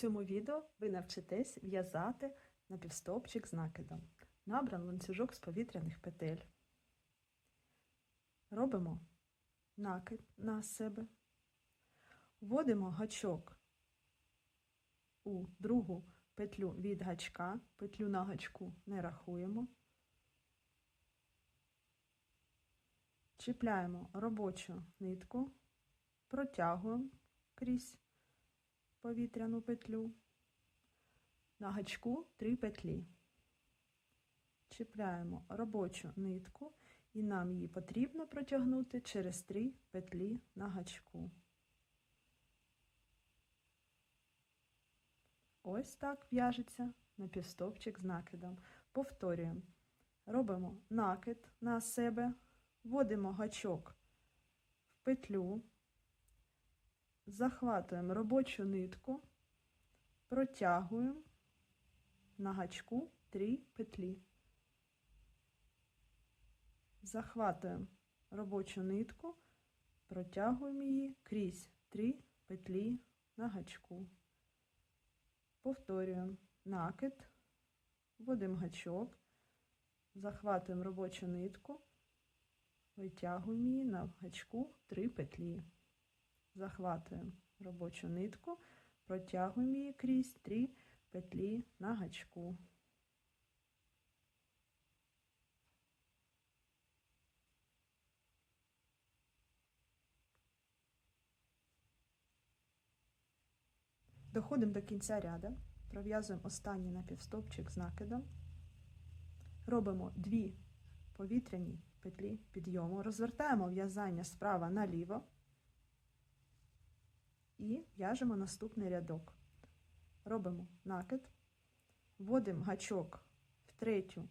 цьому відео ви навчитесь в'язати напівстовпчик з накидом. Набран ланцюжок з повітряних петель. Робимо накид на себе. Вводимо гачок у другу петлю від гачка, петлю на гачку не рахуємо. Чіпляємо робочу нитку, протягуємо крізь повітряну петлю. На гачку 3 петлі. Чіпляємо робочу нитку і нам її потрібно протягнути через 3 петлі на гачку. Ось так в'яжеться напівстовпчик з накидом. Повторюємо. Робимо накид на себе, вводимо гачок в петлю, захватуємо робочу нитку, протягуємо на гачку 3 петлі. Захватуємо робочу нитку, протягуємо її крізь 3 петлі на гачку. Повторюємо накид, вводимо гачок, захватуємо робочу нитку, витягуємо її на гачку 3 петлі. Захватуємо робочу нитку, протягуємо її крізь 3 петлі на гачку. Доходимо до кінця ряду, пров'язуємо останній напівстовпчик з накидом, робимо дві повітряні петлі підйому, розвертаємо в'язання справа наліво і в'яжемо наступний рядок. Робимо накид, вводимо гачок в третю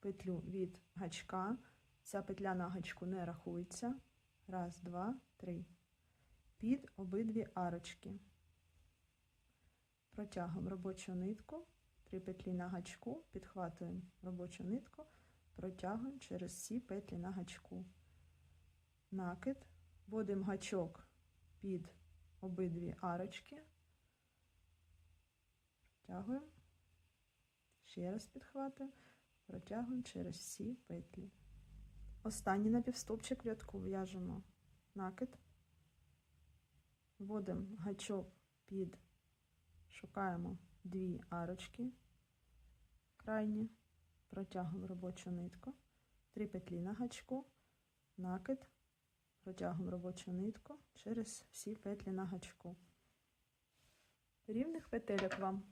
петлю від гачка. Ця петля на гачку не рахується. Раз, два, три. Під обидві арочки. Протягуємо робочу нитку, три петлі на гачку, підхватуємо робочу нитку, протягуємо через всі петлі на гачку. Накид, вводимо гачок під обидві арочки, протягуємо, ще раз підхватуємо, протягуємо через всі петлі. Останній напівстопчик рядку. В'яжемо накид, вводимо гачок під. Шукаємо дві арочки. Крайні, протягуємо робочу нитку, три петлі на гачку, накид, протягуємо робочу нитку через всі петлі на гачку. Рівних петельок вам